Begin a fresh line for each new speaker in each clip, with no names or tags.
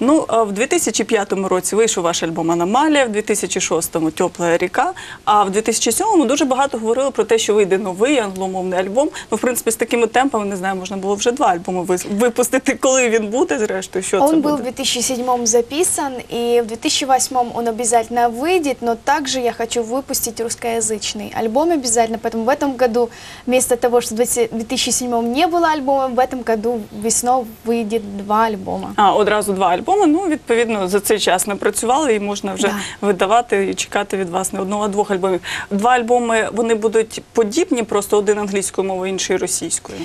Ну, а в 2005 році вийшов ваш альбом Аномалія, в 2006-му Тепла ріка. А в 2007-му дуже багато говорили про те, що вийде новий англомовний альбом. Ну, в принципі, з такими темпами не знаю, можна було вже два альбоми вис- випустити, коли він буде, зрештою, що це
Он был
буде.
в 2007 записан, и в 2008 он обязательно выйдет, но также я хочу выпустить русскоязычный альбом обязательно, поэтому в этом году вместо того, что в 2007 не было альбома, в этом году весной выйдет два альбома.
А, одразу два альбоми. Ну, відповідно, за цей час напрацювали і можна вже
Да.
видавати і чекати від вас не одного, а двох альбомів. Два альбоми вони будуть подібні, просто один англійською мовою, інший російською.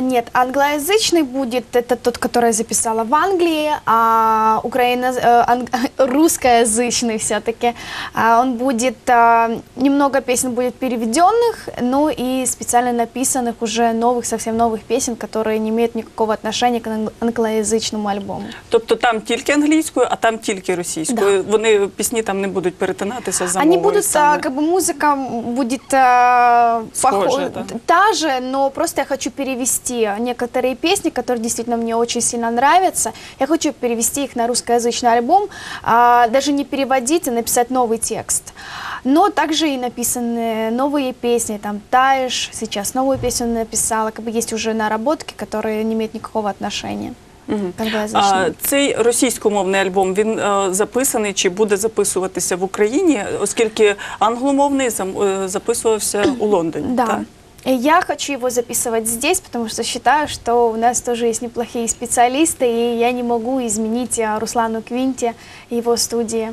Нет, англоязычный будет, это тот, который я записала в Англии, а украино, э, анг- русскоязычный все-таки. Он будет, а, немного песен будет переведенных, ну и специально написанных уже новых, совсем новых песен, которые не имеют никакого отношения к англ- англоязычному альбому.
Тобто там тільки англійською, а там тільки російською. Вони пісні там не будуть перетинатися за
Они
мовою
будут,
саме.
а, как бы музыка будет а,
Схожая,
похо-
да?
та же, но просто я хочу перевести некоторые песни, которые действительно мне очень сильно нравятся. Я хочу перевести их на русскоязычный альбом, а, даже не переводить, а написать новый текст. Но также и написаны новые песни, там «Таешь», сейчас новую песню написала, как бы есть уже наработки, которые не имеют никакого отношения
Мгм.
к англоязычному.
А, цей російськомовний альбом він е, записаний чи буде записуватися в Україні, оскільки англомовний зам- е, записувався у Лондоні.
Да.
так?
И Я хочу его записывать здесь, потому что считаю, что у нас тоже есть неплохие специалисты, и я не могу изменить а, Руслану Квинте его студии.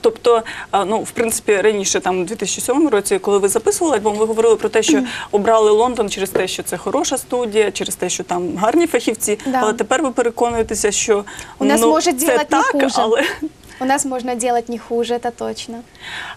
Тобто, ну в принципі, раніше, там у 2007 році, коли ви записували альбом, ви говорили про те, що обрали Лондон через те, що це хороша студія, через те, що там гарні фахівці.
Да.
Але тепер ви переконуєтеся, що
У нас
ну,
може
це
не
так,
хуже.
але
У нас можно делать не хуже, это точно.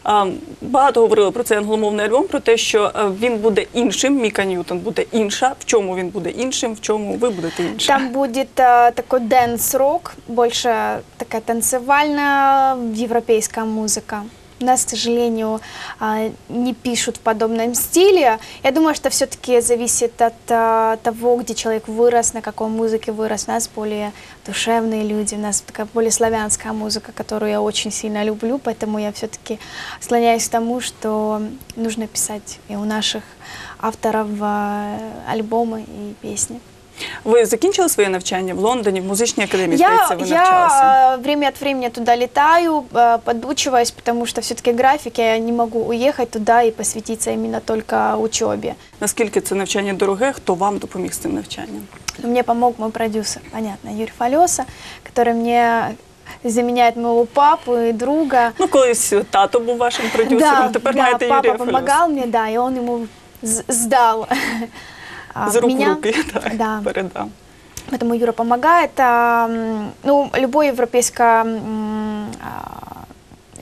а, багато говорили про цей англомовний альбом, про те, що е, він буде іншим. Міка Ньютон буде інша. В чому він буде іншим, в чому ви будете іншим?
Там будет а, такой дэнс-рок, больше такая танцевальная европейская музыка. У Нас, к сожалению, а, не пишут в подобном стиле. Я думаю, что все-таки зависит от а, того, где человек вырос, на какой музыке вырос. У нас более душевные люди, у нас такая более славянская музыка, которую я очень сильно люблю, поэтому я все-таки склоняюсь к тому, что нужно писать и у наших авторов а, альбомы и песни.
Ви закінчили своє навчання в Лондоні, в музичній академії,
Я,
здається, ви навчалися?
я э, время от времени туда летаю, э, подучиваюсь, потому что все-таки график, я не могу уехать туда и посвятиться именно только учебе.
Наскільки це навчання дороге? Хто вам допоміг з цим навчанням?
Но мне помог мой продюсер, понятно, Юрий Фалеса, который мне заменяет моего папу и друга.
Ну, колись тато був вашим продюсером, тепер
да,
маєте
папа
Юрія
помогал мне, да, и он ему з- сдал а,
З рук в
меня.
руки так,
Да.
передав.
Поэтому Юра помогает. А, м, ну, любое европейское м, а,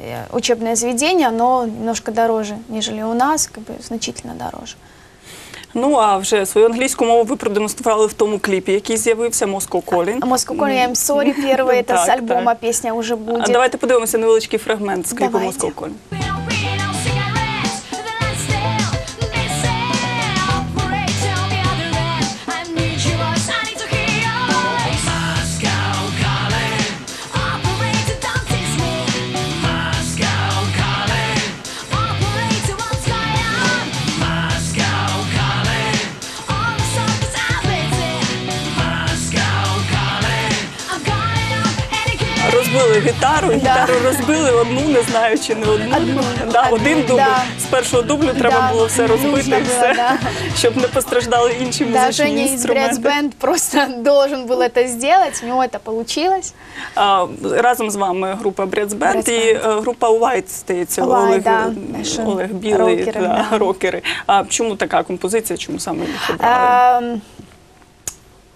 э, учебное заведение, оно немножко дороже, нежели у нас, как бы значительно дороже.
Ну а вже свою англійську мову ви продемонстрували в тому кліпі, який з'явився Moscow Calling.
А Moscow Calling, I'm sorry, первый, это с
Так,
альбома
так.
песня уже
А
будет.
давайте подивимося невеличкий фрагмент з кліпу
Давайте.
Moscow Calling. гітару, гітару розбили одну, не знаю чи не одну.
Одну.
Да,
Одну,
один дубль.
да.
З першого дублю треба
Да,
було все розбити
нужно
і
було,
все,
да.
щоб не постраждали інші
Да,
музичні
Женя из
інструменти.
Бряц Бенд просто должен был это сделать, у него это получилось.
А, разом з вами група Брец Бенд
Брец
і е, група White, здається,
White,
Олег,
да,
е,
наші
Олег Білий,
рокери,
да,
да.
рокери. А чому така композиція? Чому саме їх обрали?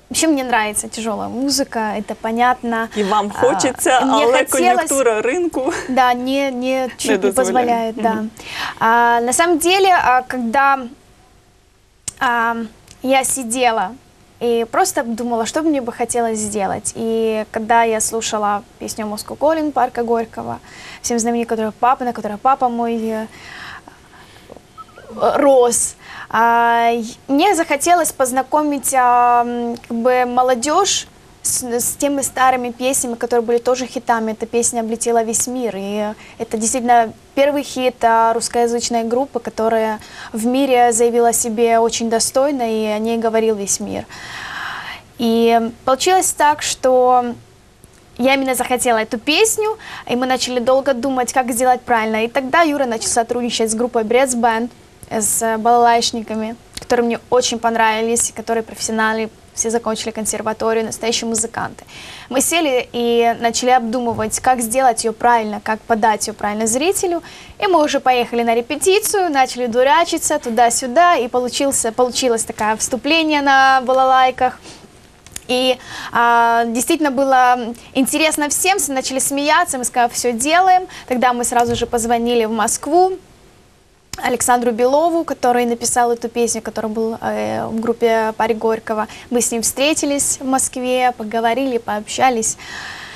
Вообще мне нравится тяжелая музыка, это понятно.
І вам
А,
хочеться,
мне
але
хотелось-
кон'юнктура ринку.
Да, не, не, чуть не,
дозволяет.
позволяет, да.
Мгм.
А, на самом деле, а, когда а, я сидела и просто думала, что бы мне бы хотелось сделать. И когда я слушала песню «Moscow Calling» Парка Горького, всем знаменитый, которая папа, на которой папа мой э, рос, а, мне захотелось познакомить а, как бы молодежь с, с теми старыми песнями, которые были тоже хитами. Эта песня облетела весь мир. И это действительно первый хит а, русскоязычной группы, которая в мире заявила о себе очень достойно, и о ней говорил весь мир. И получилось так, что я именно захотела эту песню, и мы начали долго думать, как сделать правильно. И тогда Юра начал сотрудничать с группой Брец Бенд, с балалайшниками, которые мне очень понравились, которые профессионалы, все закончили консерваторию, настоящие музыканты. Мы сели и начали обдумывать, как сделать ее правильно, как подать ее правильно зрителю. И мы уже поехали на репетицию, начали дурачиться туда-сюда, и получился, получилось такое вступление на балалайках. И а, действительно было интересно всем, все начали смеяться, мы сказали, все делаем. Тогда мы сразу же позвонили в Москву Александру Белову, который написал эту песню, который был э, в группе Пари Горького. Мы с ним встретились в Москве, поговорили, пообщались.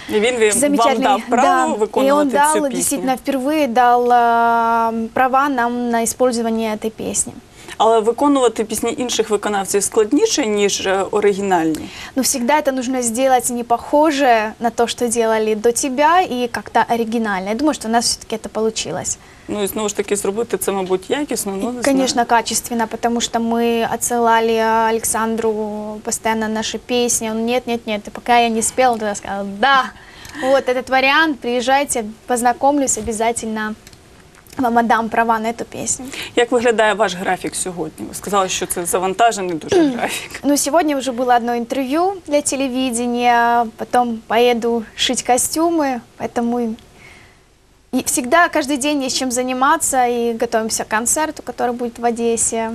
І він ви- вам
Замечательный,
дав право
да.
виконувати
И он дал,
цю пісню.
действительно, впервые дал э, права нам на использование этой песни.
Але виконувати пісні інших виконавців складніше, ніж е, оригінальні.
Но всегда это нужно сделать не похоже на то, что делали до тебя, и как-то оригинально. Я думаю, что у нас все-таки это получилось.
Ну і знову ж таки зробити це, мабуть, якісно. Ну,
И,
не
конечно,
знаю.
качественно, потому что мы отсылали Александру постоянно наши песни. Он нет, нет, нет. И пока я не спела, тогда сказала, да, вот этот вариант, приезжайте, познакомлюсь обязательно. Вам отдам права на эту песню.
Як виглядає ваш графік сьогодні? Ви сказали, що це завантажений дуже графік.
Ну, сегодня уже было одно интервью для телевидения, потом поеду шить костюмы, поэтому и всегда, каждый день есть чем заниматься, и готовимся к концерту, который будет в Одессе.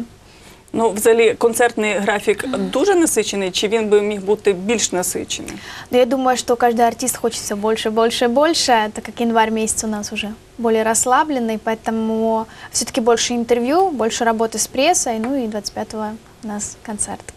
Ну, взагалі, концертний графік дуже насичений, чи він би міг бути більш насичений?
Но я думаю, что каждый артист хочет все больше, больше, больше, так как январь месяц у нас уже более расслабленный, поэтому все-таки больше интервью, больше работы с прессой, ну и 25-го у нас концерт.